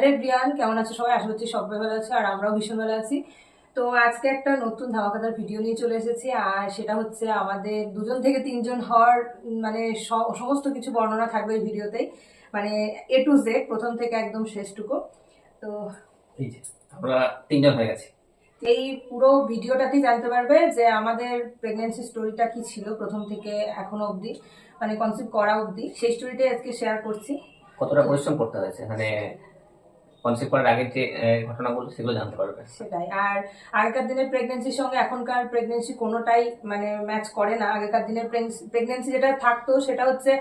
Hello Brian কেমন আছো সবাই? আশা করছি সবাই ভালো আছে আর আমরাও ভীষণ ভালো আছি। তো আজকে একটা নতুন ধামাকাদার ভিডিও নিয়ে চলে এসেছি আর সেটা হচ্ছে আমাদের দুজন থেকে তিনজন হওয়ার মানে সমস্ত কিছু বর্ণনা থাকবে এই ভিডিওতেই মানে এ টু জেড প্রথম থেকে একদম শেষটুকু। তো আমরা তিনজন হয়ে গেছি। এই পুরো ভিডিওটাতেই জানতে পারবে যে আমাদের প্রেগনেন্সি স্টোরিটা কি ছিল প্রথম থেকে এখনও অবধি মানে কনসিভ করা অবধি। সেই স্টোরিটাই আজকে শেয়ার করছি। কতটা পরিশ্রম করতে হয়েছে? মানে কনসেপ্ট করার আগের যে ঘটনাগুলো সেগুলো জানতে পারবে। সেটাই। আর আগেকার দিনের প্রেগনেন্সির সঙ্গে এখনকার প্রেগনেন্সি কোনোটাই মানে ম্যাচ করে না। আগেকার দিনের প্রেগনেন্সি যেটা থাকতো সেটা হচ্ছে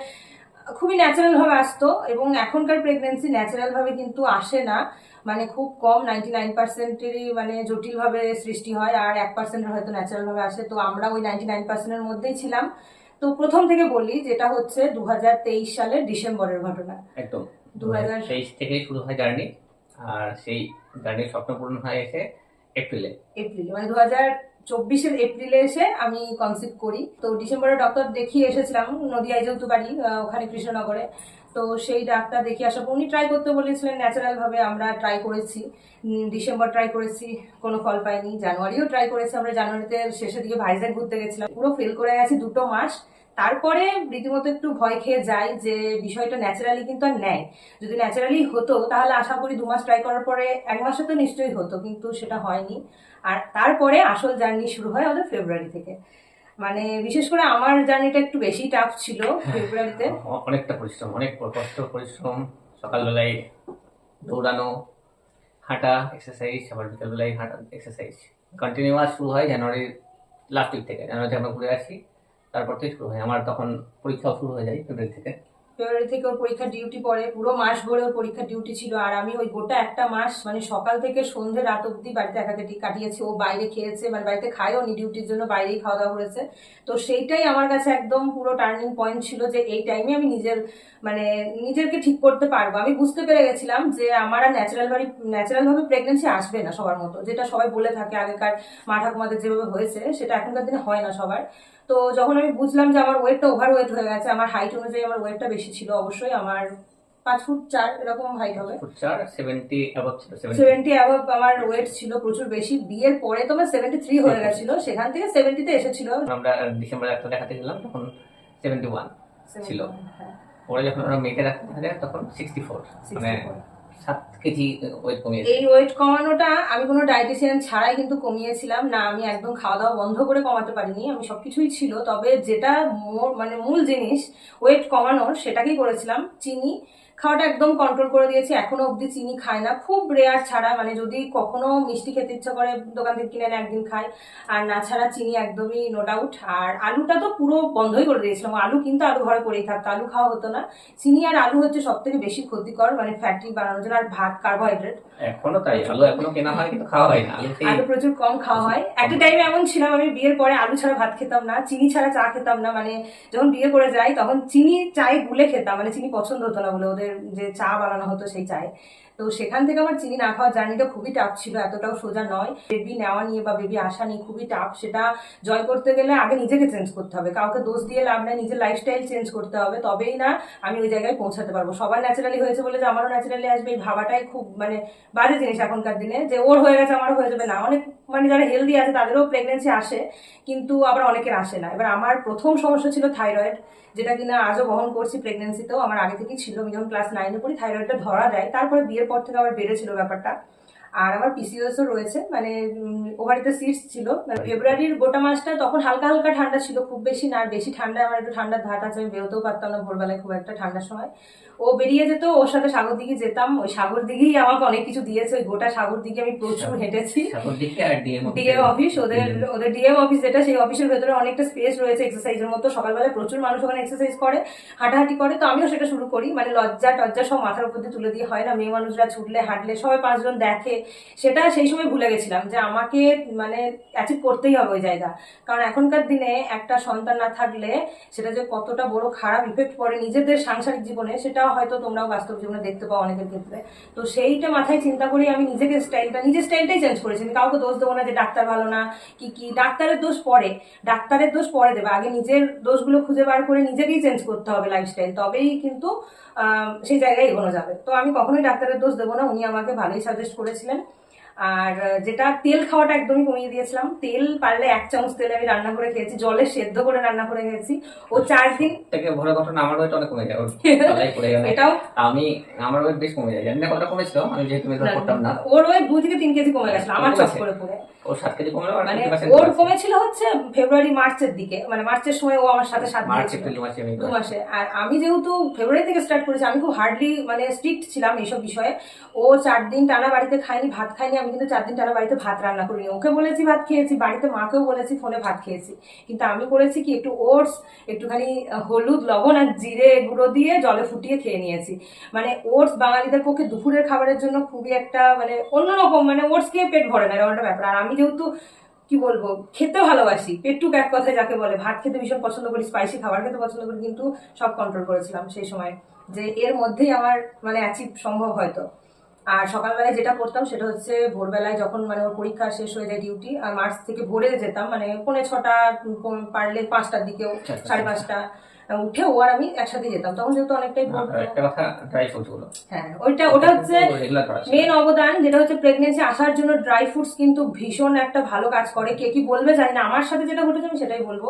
খুবই ন্যাচারাল ভাবে আসতো এবং এখনকার প্রেগনেন্সি ন্যাচারাল ভাবে কিন্তু আসে না। মানে খুব কম নাইনটি নাইন পার্সেন্টেরই মানে জটিল ভাবে সৃষ্টি হয় আর এক পার্সেন্টের হয়তো ন্যাচারাল ভাবে আসে। তো আমরা ওই নাইনটি নাইন পার্সেন্টের মধ্যেই ছিলাম। তো প্রথম থেকে বলি যেটা হচ্ছে দু সালের ডিসেম্বরের ঘটনা। একদম। দু দু হাজার- তেইশ থেকেই শুরু হয় জার্নি। আর সেই জার্নির স্বপ্ন পূরণ হয় এসে এপ্রিলে। এপ্রিল মানে দু হাজার চব্বিশের এপ্রিলে এসে আমি কনসিভ করি। তো ডিসেম্বরে ডক্টর দেখিয়ে এসেছিলাম, নদিয়ায় যেহেতু বাড়ি ওখানে কৃষ্ণনগরে। তো সেই ডাক্তার দেখিয়ে আসার পর উনি ট্রাই করতে বলেছিলেন ন্যাচারালভাবে, আমরা ট্রাই করেছি। ডিসেম্বর ট্রাই করেছি, কোনো ফল পাইনি। জানুয়ারিও ট্রাই করেছি, আমরা জানুয়ারিতে শেষের দিকে ভাইজ্যাগ ঘুরতে গেছিলাম। পুরো ফেল করে গেছি দুটো মাস। তারপরে রীতিমতো একটু ভয় খেয়ে যায় যে বিষয়টা ন্যাচারালি কিন্তু আর নেয়। যদি ন্যাচারালি হতো, তাহলে আশা করি দু মাস ট্রাই করার পরে এক মাসে তো নিশ্চয়ই হতো, কিন্তু সেটা হয়নি। আর তারপরে আসল জার্নি শুরু হয় আমাদের ফেব্রুয়ারি থেকে। মানে বিশেষ করে আমার জার্নিটা একটু বেশি টাফ ছিল ফেব্রুয়ারিতে অনেকটা পরিশ্রম, অনেক কষ্ট, পরিশ্রম, সকালবেলায় দৌড়ানো, হাঁটা এক্সারসাইজ আবার বিকালবেলায় হাঁটা এক্সারসাইজ কন্টিনিউয়াস শুরু হয় জানুয়ারির লাস্ট উইক থেকে জানুয়ারিতে আমরা ঘুরে আসি। তারপর থেকে শুরু হয়। আমার তখন পরীক্ষাও শুরু হয়ে যায় ফেব্রুয়ারি থেকে। ফেব্রুয়ারি থেকে ওর পরীক্ষার ডিউটি পড়ে। পুরো মাস ভরে ওর পরীক্ষার ডিউটি ছিল। আর আমি ওই গোটা একটা মাস মানে সকাল থেকে সন্ধে রাত অব্দি বাড়িতে একাকাটি কাটিয়েছি। ও বাইরে খেয়েছে মানে বাড়িতে খায়ও নি ডিউটির জন্য বাইরেই খাওয়া দাওয়া করেছে। তো সেইটাই আমার কাছে একদম পুরো টার্নিং পয়েন্ট ছিল যে এই টাইমে আমি নিজের মানে নিজেকে ঠিক করতে পারব। আমি বুঝতে পেরে গেছিলাম যে আমার আর ন্যাচারাল বাড়ি ন্যাচারাল ভাবে প্রেগনেন্সি আসবে না সবার মতো। যেটা সবাই বলে থাকে আগেকার মা ঠাকুমাদের যেভাবে হয়েছে, সেটা এখনকার দিনে হয় না সবার। তো যখন আমি বুঝলাম যে আমার ওয়েটটা ওভার ওয়েট হয়ে গেছে আমার হাইট অনুযায়ী আমার ওয়েটটা বেশি ছিল অবশ্যই আমার পাঁচ ফুট চার এরকম হাইট হবে। সেভেন্টি অ্যাবভ আমার ওয়েট ছিল প্রচুর বেশি। বিয়ের পরে তো আমার সেভেন্টি থ্রি হয়ে গেছিল সেখান থেকে সেভেন্টিতে এসেছিল। আমরা ডিসেম্বরে একটা দেখাতে গেলাম তখন সেভেন্টি ওয়ান ছিল। হ্যাঁ, পরে যখন আমরা মেয়েকে রাখতে তখন সিক্সটি ফোর মানে 64 সাত কেজি ওয়েট কমিয়েছে এই ওয়েট কমানোটা আমি কোনো ডায়েটিশিয়ান ছাড়াই কিন্তু কমিয়েছিলাম। না, আমি একদম খাওয়া দাওয়া বন্ধ করে কমাতে পারিনি। আমি সবকিছুই ছিল, তবে যেটা মানে মূল জিনিস ওয়েট কমানোর, সেটাকেই করেছিলাম। চিনি খাওয়াটা একদম কন্ট্রোল করে দিয়েছি এখনও অবধি চিনি খায় না। খুব রেয়ার ছাড়া মানে যদি কখনো মিষ্টি খেতে ইচ্ছা করে দোকান থেকে কিনে এনে একদিন খাই আর না ছাড়া চিনি একদমই নো ডাউট আর আলুটা তো পুরো বন্ধই করে দিয়েছিলাম। আলু কিন্তু আলু ঘরে করেই থাকতো আলু খাওয়া হতো না। চিনি আর আলু হচ্ছে সব থেকে বেশি ক্ষতিকর মানে ফ্যাটি বানানোর জন্য। আর ভাত কার্বোহাইড্রেট এখনও তাই আলু এখনও কেনা হয় কিন্তু খাওয়া হয় না। আলু আলু প্রচুর কম খাওয়া হয়। একটা টাইমে এমন ছিলাম আমি বিয়ের পরে আলু ছাড়া ভাত খেতাম না চিনি ছাড়া চা খেতাম না। মানে যখন বিয়ে করে যাই তখন চিনি চায়ে গুলে খেতাম মানে চিনি পছন্দ হতো না বলে ওদের। যে চা বানানো হতো সেই চায়ে। তো সেখান থেকে আমার চিনি না খাওয়ার জার্নিটা খুবই টাফ ছিল, এতটাও সোজা নয়। বেবি নেওয়া নিয়ে বা বেবি আসা নিয়ে খুবই টাফ সেটা জয় করতে গেলে আগে নিজেকে চেঞ্জ করতে হবে। কাউকে দোষ দিয়ে লাভ নাই, নিজের লাইফস্টাইল চেঞ্জ করতে হবে। তবেই না আমি ওই জায়গায় পৌঁছাতে পারব। সবার ন্যাচারালি হয়েছে বলে যে আমারও ন্যাচারালি আসবে, এই ভাবাটাই খুব মানে বাজে জিনিস এখনকার দিনে। যে ওর হয়ে গেছে, আমারও হয়ে যাবে না। অনেক মানে যারা হেলদি আছে, তাদেরও প্রেগনেন্সি আসে, কিন্তু আবার অনেকের আসে না। এবার আমার প্রথম সমস্যা ছিল থাইরয়েড যেটা কিনা আজও বহন করছি প্রেগনেন্সিতেও আমার আগে থেকেই ছিল। আমি যখন ক্লাস নাইনে পড়ি থাইরয়েডটা ধরা যায়। তারপরে বিয়ের পর থেকে আবার বেড়েছিল ব্যাপারটা। আর আমার পিসিওএসও রয়েছে মানে ওভারিতে সিটস ছিল। মানে ফেব্রুয়ারির গোটা মাসটা তখন হালকা হালকা ঠান্ডা ছিল খুব বেশি না আর বেশি ঠান্ডা আমার একটু ঠান্ডার ধাত আছে আমি বেরোতেও পারতাম না ভোরবেলায় খুব একটা ঠান্ডার সময়। ও বেরিয়ে যেত ওর সাথে সাগর দিঘি যেতাম ওই সাগর দিঘি আমাকে অনেক কিছু দিয়েছে ওই গোটা সাগর দিঘি আমি প্রচুর হেঁটেছি। ডিএম অফিস ওদের ওদের ডিএম অফিস যেটা সেই অফিসের ভেতরে অনেকটা স্পেস রয়েছে এক্সারসাইজের মতো। সকালবেলা প্রচুর মানুষ ওখানে এক্সারসাইজ করে হাঁটাহাঁটি করে তো আমিও সেটা শুরু করি। মানে লজ্জা টজ্জা সব মাথার উপর দিয়ে তুলে দিয়ে হয় না মেয়ে মানুষরা ছুটলে হাঁটলে সবাই পাঁচজন দেখে সেটা সেই সময় ভুলে গেছিলাম যে আমাকে মানে অ্যাচিভ করতেই হবে ওই জায়গা। কারণ এখনকার দিনে একটা সন্তান না থাকলে সেটা যে কতটা বড় খারাপ ইফেক্ট পড়ে নিজেদের সাংসারিক জীবনে সেটা হয়তো তোমরাও বাস্তব জীবনে দেখতে পাও অনেকের ক্ষেত্রে। তো সেইটা মাথায় চিন্তা করি আমি নিজেকে স্টাইলটা নিজের স্টাইলটাই চেঞ্জ করেছি। কাউকে দোষ দেবো না যে ডাক্তার ভালো না, কি কি, ডাক্তারের দোষ পরে ডাক্তারের দোষ পরে দেবে। আগে নিজের দোষগুলো খুঁজে বার করে নিজেকেই চেঞ্জ করতে হবে লাইফস্টাইল তবেই কিন্তু সেই জায়গায় এগোনো যাবে। তো আমি কখনোই ডাক্তারের দোষ দেবো না। উনি আমাকে ভালোই সাজেস্ট করেছিলেন kesinlikle. আর যেটা তেল খাওয়াটা একদমই কমিয়ে দিয়েছিলাম। তেল পারলে এক চামচ তেলে আমি রান্না করে খেয়েছি জলে সেদ্ধ করে রান্না করে খেয়েছি। ও চার দিন থেকে ভোরের ঘটনা আমার ওয়েট অনেক কমে যায় ওর এটাও? আমি আমার ওয়েট বেশ কমে যায় জানি না কতটা কমেছিল আমি যেহেতু মেকআপ করতাম না। ওর ওই দু থেকে তিন কেজি কমে গেছিল আমার চট করে পড়ে ও সাত কেজি কমে মানে ওর কমেছিল হচ্ছে ফেব্রুয়ারি মার্চের দিকে মানে মার্চের সময় ও আমার সাথে সাথ মার্চ এপ্রিল মাসে আমি দু মাসে। আর আমি যেহেতু ফেব্রুয়ারি থেকে স্টার্ট করেছি আমি খুব হার্ডলি মানে স্ট্রিক্ট ছিলাম এইসব বিষয়ে। ও চার দিন টানা বাড়িতে খাইনি ভাত খাইনি আমি কিন্তু চার দিন টানা বাড়িতে ভাত রান্না করিনি। ওকে বলেছি ভাত খেয়েছি, বাড়িতে মাকেও বলেছি ফোনে ভাত খেয়েছি। কিন্তু আমি করেছি কি, একটু ওটস, একটুখানি হলুদ, লবণ আর জিরে গুঁড়ো দিয়ে জলে ফুটিয়ে খেয়ে নিয়েছি। মানে ওটস বাঙালিদের পক্ষে দুপুরের খাবারের জন্য খুবই একটা মানে অন্যরকম মানে ওটস খেয়ে পেট ভরে না এরকম একটা ব্যাপার। আর আমি যেহেতু, কি বলব, খেতে ভালোবাসি পেটটুক এক কথায় যাকে বলে, ভাত খেতে ভীষণ পছন্দ করি স্পাইসি খাবার খেতে পছন্দ করি, কিন্তু সব কন্ট্রোল করেছিলাম সেই সময়। যে এর মধ্যেই আমার মানে অ্যাচিভ সম্ভব হয়তো। আর সকালবেলায় যেটা করতাম সেটা হচ্ছে ভোরবেলায় যখন মানে ওর পরীক্ষা শেষ হয়ে যায় ডিউটি আর মার্চ থেকে ভোরে যেতাম মানে পৌনে ছটা পারলে পাঁচটার দিকেও সাড়ে পাঁচটা। উঠে ও আর আমি একসাথে যেতাম। তখন যেহেতু অনেকটাই হ্যাঁ ওইটা ওটা হচ্ছে মেন অবদান যেটা হচ্ছে প্রেগনেন্সি আসার জন্য ড্রাই ফ্রুটস কিন্তু ভীষণ একটা ভালো কাজ করে। কে কি বলবে জানি না। আমার সাথে যেটা ঘটেছে আমি সেটাই বলব।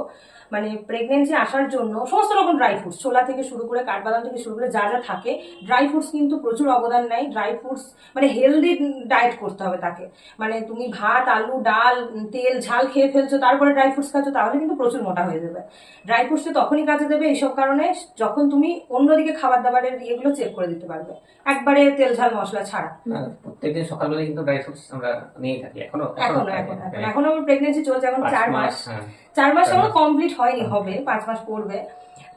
মানে প্রেগনেন্সি আসার জন্য সমস্ত রকম ড্রাই ফ্রুটস ছোলা থেকে শুরু করে কাঠবাদাম থেকে শুরু করে যা যা থাকে ড্রাই ফ্রুটস কিন্তু প্রচুর অবদান নেয়। ড্রাই ফ্রুটস মানে হেলদি ডায়েট করতে হবে তাকে। মানে তুমি ভাত আলু ডাল তেল ঝাল খেয়ে ফেলছো তারপরে ড্রাই ফ্রুটস খাচ্ছ তাহলে কিন্তু প্রচুর মোটা হয়ে যাবে। ড্রাই ফ্রুটসে তখনই কাজে দেবে এইসব কারণে যখন তুমি অন্যদিকে খাবার দাবারের ইয়েগুলো চেক করে দিতে পারবে। একবারে তেল ঝাল মশলা ছাড়া। প্রত্যেকদিন সকালবেলা কিন্তু ড্রাই ফ্রুটস আমরা নিয়ে থাকি এখনও এখনও এখন এখন আমার প্রেগনেন্সি চলছে এখন চার মাস হ্যাঁ। চার মাস চার এখনও কমপ্লিট হয়নি হবে পাঁচ মাস পড়বে।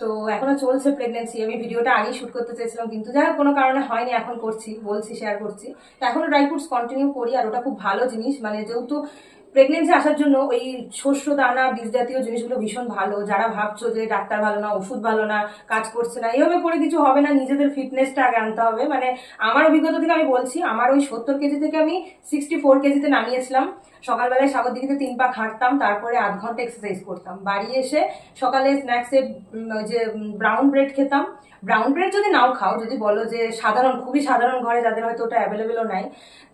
তো এখনও চলছে প্রেগনেন্সি আমি ভিডিওটা আগেই শুট করতে চেয়েছিলাম কিন্তু যাই কোনো কারণে হয়নি এখন করছি বলছি শেয়ার করছি। তো এখনও ড্রাই ফ্রুটস কন্টিনিউ করি আর ওটা খুব ভালো জিনিস। মানে যেহেতু প্রেগনেন্সি আসার জন্য ওই শস্য দানা, বীজ জাতীয় জিনিসগুলো ভীষণ ভালো। যারা ভাবছ যে ডাক্তার ভালো না, ওষুধ ভালো না, কাজ করছে না এইভাবে করে কিছু হবে না, নিজেদের ফিটনেসটা আগে আনতে হবে। মানে আমার অভিজ্ঞতা থেকে আমি বলছি, আমার ওই সত্তর কেজি থেকে আমি সিক্সটি ফোর কেজিতে নামিয়েছিলাম। সকালবেলায় সাগর দিঘিতে তিন পা হাঁটতাম তারপরে আধ ঘণ্টা এক্সারসাইজ করতাম। বাড়ি এসে সকালে স্ন্যাক্সে যে ব্রাউন ব্রেড খেতাম। ব্রাউন ব্রেড যদি নাও খাও, যদি বলো যে সাধারণ, খুবই সাধারণ ঘরে যাদের হয়তো ওটা অ্যাভেলেবেলও নাই,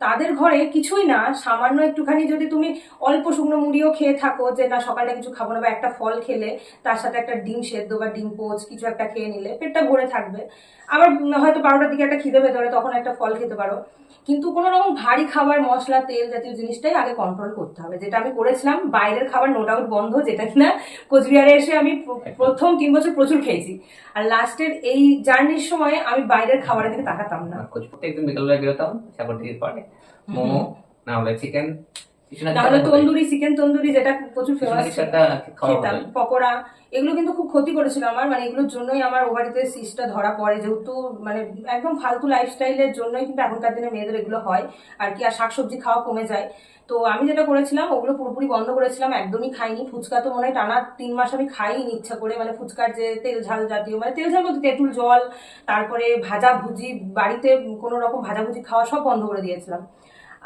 তাদের ঘরে কিছুই না, সামান্য একটুখানি যদি তুমি অল্প শুকনো মুড়িও খেয়ে থাকো যে না, সকালটা কিছু খাব না বা একটা ফল খেলে, তার সাথে একটা ডিম সেদ্ধ বা ডিম পোচ কিছু একটা খেয়ে নিলে, পেটটা ভরে থাকবে। আবার হয়তো বারোটার দিকে একটা খিদে পেতে পারে, তখন একটা ফল খেতে পারো। কিন্তু কোনো রকম ভারী খাবার, মশলা, তেল জাতীয় জিনিসটাই আগে কন্ট্রোল করতে হবে। যেটা আমি করেছিলাম বাইরের খাবার নো ডাউট বন্ধ যেটা কিনা কোচবিহারে এসে আমি প্রথম তিন বছর প্রচুর খেয়েছি। আর লাস্টের এই জার্নির সময় আমি বাইরের খাবারের দিকে তাকাতাম না। প্রত্যেকদিন বিকেলবেলা বেরোতাম সাগর দিঘির পাড়ে মোমো না হলে চিকেন তাহলে তন্দুরি চিকেন তন্দুরি যেটা প্রচুর ফেমাস খেতাম পকোড়া এগুলো কিন্তু খুব ক্ষতি করেছিল আমার মানে এগুলোর জন্যই আমার ওভারিতে সিস্টটা ধরা পড়ে যেহেতু মানে একদম ফালতু লাইফস্টাইলের জন্যই কিন্তু এখনকার দিনে মেয়েদের এগুলো হয় আর কি আর শাকসবজি খাওয়া কমে যায়। তো আমি যেটা করেছিলাম ওগুলো পুরোপুরি বন্ধ করেছিলাম একদমই খাইনি। ফুচকা তো মনে হয় টানা তিন মাস আমি খাইনি ইচ্ছা করে মানে ফুচকার যে তেল ঝাল জাতীয় মানে তেল ঝাল বলতে তেঁতুল জল তারপরে ভাজা ভুজি বাড়িতে কোনো রকম ভাজা ভুজি খাওয়া সব বন্ধ করে দিয়েছিলাম।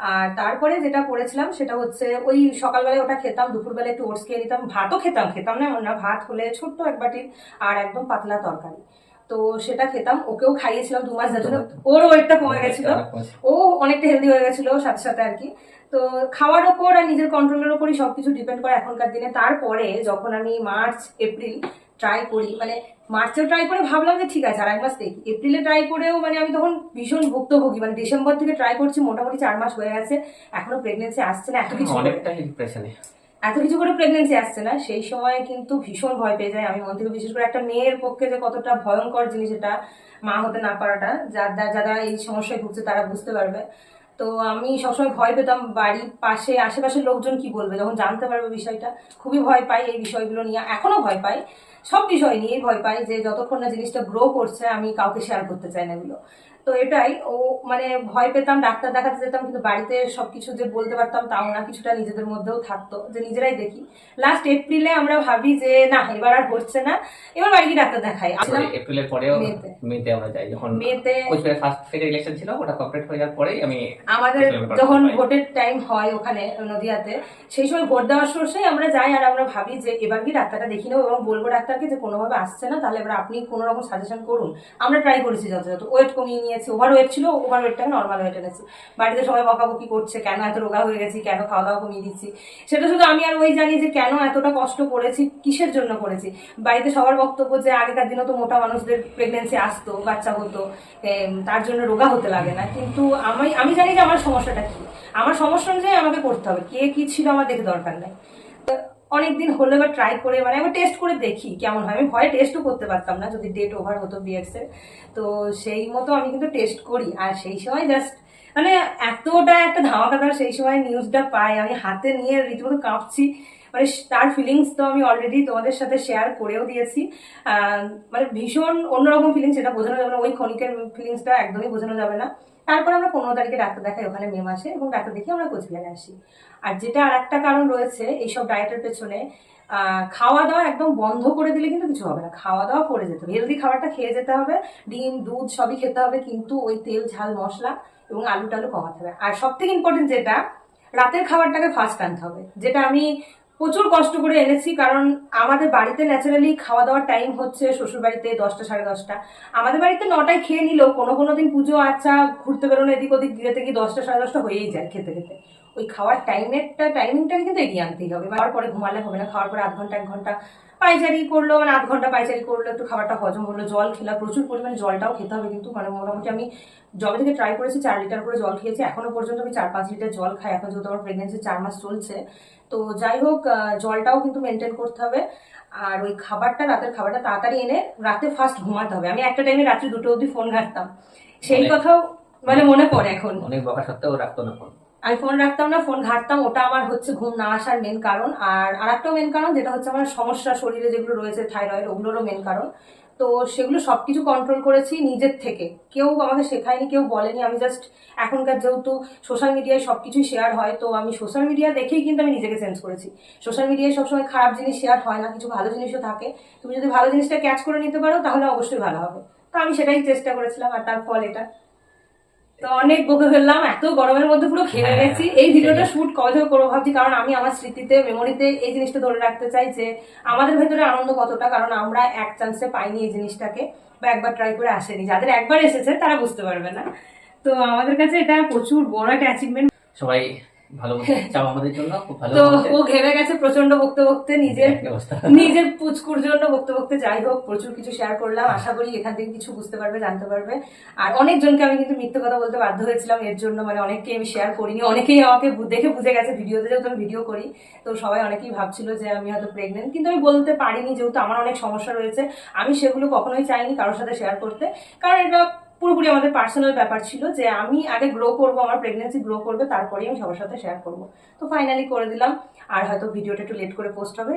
আর তারপরে যেটা করেছিলাম সেটা হচ্ছে ওই সকালবেলায় ওটা খেতাম দুপুরবেলা একটু ওটস খেয়ে নিতাম ভাতও খেতাম খেতাম না এমন না ভাত হলে ছোট্ট এক বাটির আর একদম পাতলা তরকারি। তো সেটা খেতাম ওকেও খাইয়েছিলাম দু মাস যার জন্য ওর ওয়েটটা কমে গেছিল। ও অনেকটা হেলদি হয়ে গেছিল সাথে সাথে আর কি। তো খাওয়ার ওপর আর নিজের কন্ট্রোলের ওপরই সবকিছু ডিপেন্ড করে এখনকার দিনে। তারপরে যখন আমি মার্চ এপ্রিল ট্রাই করি মানে মার্চেও ট্রাই করে ভাবলাম যে ঠিক আছে আর এক মাস দেখি এপ্রিলে ট্রাই করেও মানে আমি তখন ভীষণ ভুক্তভোগী মানে ডিসেম্বর থেকে ট্রাই করছি মোটামুটি চার মাস হয়ে গেছে এখনও প্রেগনেন্সি আসছে না এত কিছু ডিপ্রেশনে এত কিছু করে প্রেগনেন্সি আসছে না সেই সময় কিন্তু ভীষণ ভয় পেয়ে যায় আমি মন থেকে বিশেষ করে একটা মেয়ের পক্ষে যে কতটা ভয়ঙ্কর জিনিস এটা মা হতে না পারাটা যারা যারা এই সমস্যায় ভুগছে তারা বুঝতে পারবে। তো আমি সবসময় ভয় পেতাম বাড়ির পাশে আশেপাশের লোকজন কি বলবে যখন জানতে পারবে বিষয়টা খুবই ভয় পাই এই বিষয়গুলো নিয়ে এখনও ভয় পাই। সব বিষয় নিয়েই ভয় পাই যে যতক্ষণ না জিনিসটা গ্রো করছে আমি কাউকে শেয়ার করতে চাই না এগুলো। তো এটাই ও মানে ভয় পেতাম ডাক্তার দেখাতে যেতাম কিন্তু বাড়িতে সবকিছু যে বলতে পারতাম তাও না কিছুটা নিজেদের মধ্যেও থাকতো যে নিজেরাই দেখি। লাস্ট এপ্রিলে আমরা ভাবি যে না এবার আর হচ্ছে না এবার বাড়ি গিয়ে ডাক্তার দেখাই। এপ্রিলের পরেও মেতে। আমরা যাই যখন মেতে। ফার্স্ট ফেজের ইলেকশন ছিল ওটা কমপ্লিট হয়ে যাওয়ার পরেই আমি আমাদের যখন ভোটের টাইম হয় ওখানে নদিয়াতে সেই সময় ভোট দেওয়ার সময় আমরা যাই আর আমরা ভাবি যে এবার কি ডাক্তারটা দেখি নেব এবং বলব ডাক্তারকে যে কোনোভাবে আসছে না, তাহলে এবার আপনি কোনো রকম সাজেশন করুন। আমরা ট্রাই করেছি যথাযথ। ওয়েট কমিয়ে নিয়েছি ওভার ওয়েট ছিল ওভার ওয়েটটাকে নর্মাল ওয়েট এনেছি। বাড়িতে সবাই বকাবকি করছে, কেন এত রোগা হয়ে গেছি, কেন খাওয়া দাওয়া কমিয়ে দিচ্ছি? সেটা শুধু আমি আর ওই জানি যে কেন এতটা কষ্ট করেছি, কিসের জন্য করেছি? বাড়িতে সবার বক্তব্য যে আগেকার দিনে তো মোটা মানুষদের প্রেগনেন্সি আসতো, বাচ্চা হতো তার জন্য রোগা হতে লাগে না। কিন্তু আমি আমি জানি যে আমার সমস্যাটা কি। আমার সমস্যা অনুযায়ী আমাকে করতে হবে। কে কি ছিল আমার দেখে দরকার নাই। অনেকদিন হলো, এবার ট্রাই করে মানে আমি টেস্ট করে দেখি কেমন হয়। আমি ভয়ে টেস্টও করতে পারতাম না, যদি ডেট ওভার হতো বিয়ার্সের তো সেই মতো আমি কিন্তু টেস্ট করি। আর সেই সময় জাস্ট মানে এতটা একটা ধামাকাদার সেই সময় নিউজটা পাই, আমি হাতে নিয়ে রীতিমতো কাঁপছি। মানে তার ফিলিংস তো আমি অলরেডি তোমাদের সাথে শেয়ার করেও দিয়েছি। মানে ভীষণ অন্যরকম ফিলিংস সেটা বোঝানো যাবে না, ওই ক্ষণিকের ফিলিংসটা একদমই বোঝানো যাবে না। তারপর আমরা পনেরো তারিখে ডাক্তার দেখাই, ওখানে মে মাসে এবং ডাক্তার দেখে আমরা কোচবিহারে আসি। আর যেটা আর একটা কারণ রয়েছে, এইসব ডায়েটের পেছনে খাওয়া দাওয়া একদম বন্ধ করে দিলে কিন্তু কিছু হবে না। খাওয়া দাওয়া করে যেতে হবে। হেলদি খাবারটা খেয়ে যেতে হবে, ডিম, দুধ সবই খেতে হবে, কিন্তু ওই তেল, ঝাল, মশলা এবং আলু টালু কমাতে হবে। আর সব থেকে ইম্পর্টেন্ট যেটা, রাতের খাবারটাকে ফার্স্ট আনতে হবে। যেটা আমি প্রচুর কষ্ট করে এনেছি, কারণ আমাদের বাড়িতে ন্যাচারালি খাওয়া দাওয়ার টাইম হচ্ছে শ্বশুর বাড়িতে দশটা সাড়ে দশটা। আমাদের বাড়িতে নটায় খেয়ে নিলেও কোনো কোনো দিন পুজো আচ্ছা ঘুরতে বেরোনো, এদিক ওদিক গিয়ে থেকে দশটা সাড়ে দশটা হয়েই যায় খেতে খেতে। ওই খাওয়ার টাইমেরটা টাইমিংটাকে কিন্তু এগিয়ে আনতেই হবে। খাওয়ার পরে ঘুমালে হবে না, খাওয়ার পরে আধ ঘণ্টা, এক ঘণ্টা পাইচারি করল মানে আধ ঘণ্টা পাইচারি করল একটু খাবারটা হজম হলো জল খেলা প্রচুর পরিমাণে জলটাও খেতে হবে কিন্তু মানে মোটামুটি আমি জবে থেকে ট্রাই করেছি চার লিটার করে জল খেয়েছি এখনও পর্যন্ত আমি চার পাঁচ লিটার জল খাই এখন যেহেতু আমার প্রেগনেন্সি চার মাস চলছে তো যাই হোক জলটাও কিন্তু মেনটেন করতে হবে আর ওই খাবারটা রাতের খাবারটা তাড়াতাড়ি এনে রাতে ফার্স্ট ঘুমাতে হবে আমি একটা টাইমে রাত্রি দুটো অবধি ফোন ঘাটতাম সেই কথাও মানে মনে পড়ে এখন। অনেক বকা সত্ত্বেও রাখতো না ফোন আমি ফোন রাখতাম না ফোন ঘাটতাম, ওটা আমার হচ্ছে ঘুম না আসার মেন কারণ। আর আরেকটাও মেন কারণ যেটা হচ্ছে আমার সমস্যা শরীরে যেগুলো রয়েছে থাইরয়েড ওগুলোরও মেন কারণ। তো সেগুলো সব কিছু কন্ট্রোল করেছি নিজের থেকে। কেউ আমাকে শেখায়নি, কেউ বলেনি। আমি জাস্ট এখনকার যেহেতু সোশ্যাল মিডিয়ায় সব কিছুই শেয়ার হয়, তো আমি সোশ্যাল মিডিয়া দেখেই কিন্তু আমি নিজেকে চেঞ্জ করেছি। সোশ্যাল মিডিয়ায় সবসময় খারাপ জিনিস শেয়ার হয় না, কিছু ভালো জিনিসও থাকে। তুমি যদি ভালো জিনিসটা ক্যাচ করে নিতে পারো, তাহলে অবশ্যই ভালো হবে। তো আমি সেটাই চেষ্টা করেছিলাম, আর তার ফল এটা। তো অনেক বকে ফেললাম এত গরমের মধ্যে পুরো ঘেমে হ্যাঁ, গেছি। এই ভিডিওটা শুট কবে করব ভাবছি কারণ আমি আমার স্মৃতিতে মেমোরিতে এই জিনিসটা ধরে রাখতে চাই যে আমাদের ভেতরে আনন্দ কতটা কারণ আমরা এক চান্সে পাইনি এই জিনিসটাকে বা একবার ট্রাই করে আসেনি। যাদের একবার এসেছে তারা বুঝতে পারবে না। তো আমাদের কাছে এটা প্রচুর বড় একটা অ্যাচিভমেন্ট সবাই ভালো চাও আমাদের জন্য খুব ভালো তো ও ঘেমে গেছে প্রচণ্ড বকতে বকতে নিজের নিজের পুচকুর জন্য বকতে বকতে যাই হোক প্রচুর কিছু শেয়ার করলাম। আশা করি এখান থেকে কিছু বুঝতে পারবে জানতে পারবে। আর অনেকজনকে আমি কিন্তু মিথ্যে কথা বলতে বাধ্য হয়েছিলাম এর জন্য মানে অনেককে আমি শেয়ার করিনি। অনেকেই আমাকে দেখে বুঝে গেছে ভিডিওতে যেহেতু আমি ভিডিও করি তো সবাই অনেকেই ভাবছিল যে আমি হয়তো প্রেগনেন্ট কিন্তু আমি বলতে পারিনি যেহেতু আমার অনেক সমস্যা রয়েছে। আমি সেগুলো কখনোই চাইনি কারোর সাথে শেয়ার করতে। কারণ এটা পুরোপুরি আমাদের পার্সোনাল ব্যাপার ছিল যে আমি আগে গ্রো করব, আমার প্রেগনেন্সি গ্রো করবে, তারপরেই আমি সবার সাথে শেয়ার করব। তো ফাইনালি করে দিলাম। আর হয়তো ভিডিওটা একটু লেট করে পোস্ট হবে